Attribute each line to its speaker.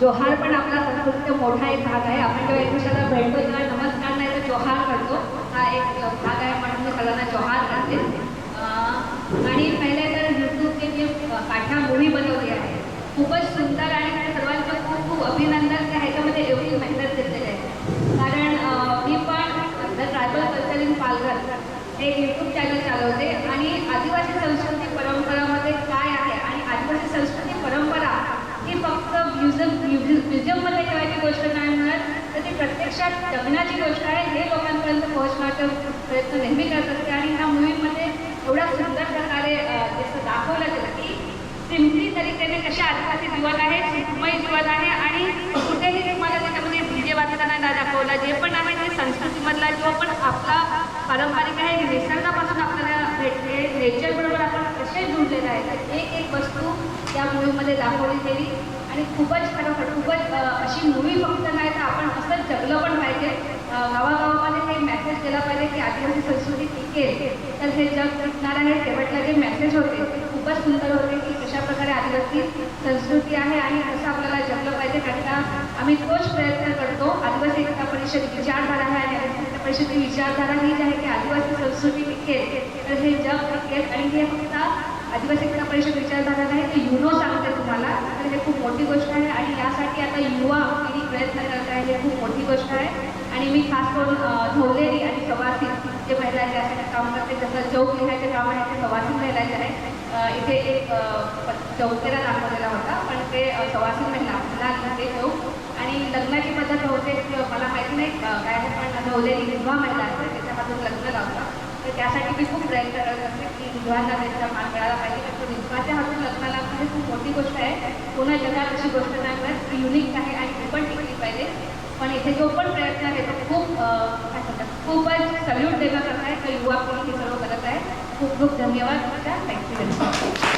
Speaker 1: जोहार पण आपला संस्कृतीचा मोठा एक भाग आहे. आपण जेव्हा एकमेकाला भेटतो तेव्हा नमस्कार नाही तर जोहार करतो. हा एक भाग आहे म्हणून मी सगळ्यांना जोहार करते. आणि पहिले तर यूट्यूबचे जे पाठा मूवी बनवली आहे. खूपच सुंदर आणि त्या सर्वांचं खूप खूप अभिनंदन. त्या ह्याच्यामध्ये एवढी मेहनत घेतलेली आहे. कारण मी पण the tribal culture in Palghar हे यूट्यूब चॅनल चालवते. आणि आदिवासी संस्कृती परंपरामध्ये काय आहे आणि आदिवासी संस्कृती परंपरा ही फक्त म्युझियम म्युझियममध्ये ठेवायची गोष्ट नाही म्हणत तर ती प्रत्यक्षात जगण्याची गोष्ट आहे हे लोकांपर्यंत पोहोचण्याचा प्रयत्न नेहमी करत असते आणि ह्या मूवीमध्ये एवढ्या सुंदर प्रकारे जसं दाखवलं गेलं की सिम्पली तरीकेने कशा आदिवासी जीवन आहे सुखमय जीवन आहे आणि कुठेही तुम्हाला त्याच्यामध्ये डीजे वाजताना नाही जे पण आहे ते संस्कृतीमधला जो पण आपला पारंपरिक आहे निसर्गापासून आपल्याला भेटते नेचरबरोबर आपण कसे जुळलेलं आहे एक एक वस्तू त्या मूवीमध्ये दाखवली गेली. आणि खूपच खरोखर खूपच अशी मूवी फक्त नाही तर आपण असंच जगलं पण पाहिजे. गावागावामध्ये हे मेसेज केला पाहिजे की आदिवासी संस्कृती टिकेल. तर हे जग टिकणार आहे. शेवटला जे मेसेज होते ते खूपच सुंदर होते की कशा प्रकारे आदिवासी संस्कृती आहे आणि कसं आपल्याला जगलं पाहिजे. कारण का आम्ही तोच प्रयत्न करतो. आदिवासी एकता परिषद विचारधारा आहे आणि आदिवासी एकता परिषदेची विचारधारा हीच आहे की आदिवासी संस्कृती टिकेल. तर हे जग टिकेल आणि हे फक्त आदिवासी एकता परिषद विचारधारा नाही तर युनो सांगते तुम्हाला तर हे खूप मोठी गोष्ट आहे आणि यासाठी आता युवा पिढी प्रयत्न करत आहे ही खूप मोठी गोष्ट आहे. आणि मी खास करून धवलेरी आणि सवासी जे महिला आहेत त्यासाठी काम करते. जसं चौक लिहायचं काम आहे ते सवासी महिला आहे. इथे एक चौकेला दाखवलेला होता पण ते सवासी महिला महिला लिहिते चौक आणि लग्नाची पद्धत होते मला माहिती नाही काय पण धवलेरी विधवा महिला असते त्याच्यामधून लग्न लावतात तर त्यासाठी मी खूप प्रयत्न करत असते की विधवांना त्यांचा मान मिळाला पाहिजे. तर तो विधवाच्या हातून लग्न गोष्ट आहे. पुन्हा जगात अशी गोष्ट नाही मिळत ती युनिक आहे आणि ती पण टिकली पाहिजे. पण इथे जो पण प्रयत्न आहे तो खूप काय म्हणतात खूपच सल्यूट देण्यासारखा आहे. तर युवा कोणी हे सर्व करत आहे. खूप खूप धन्यवाद. थँक्यू.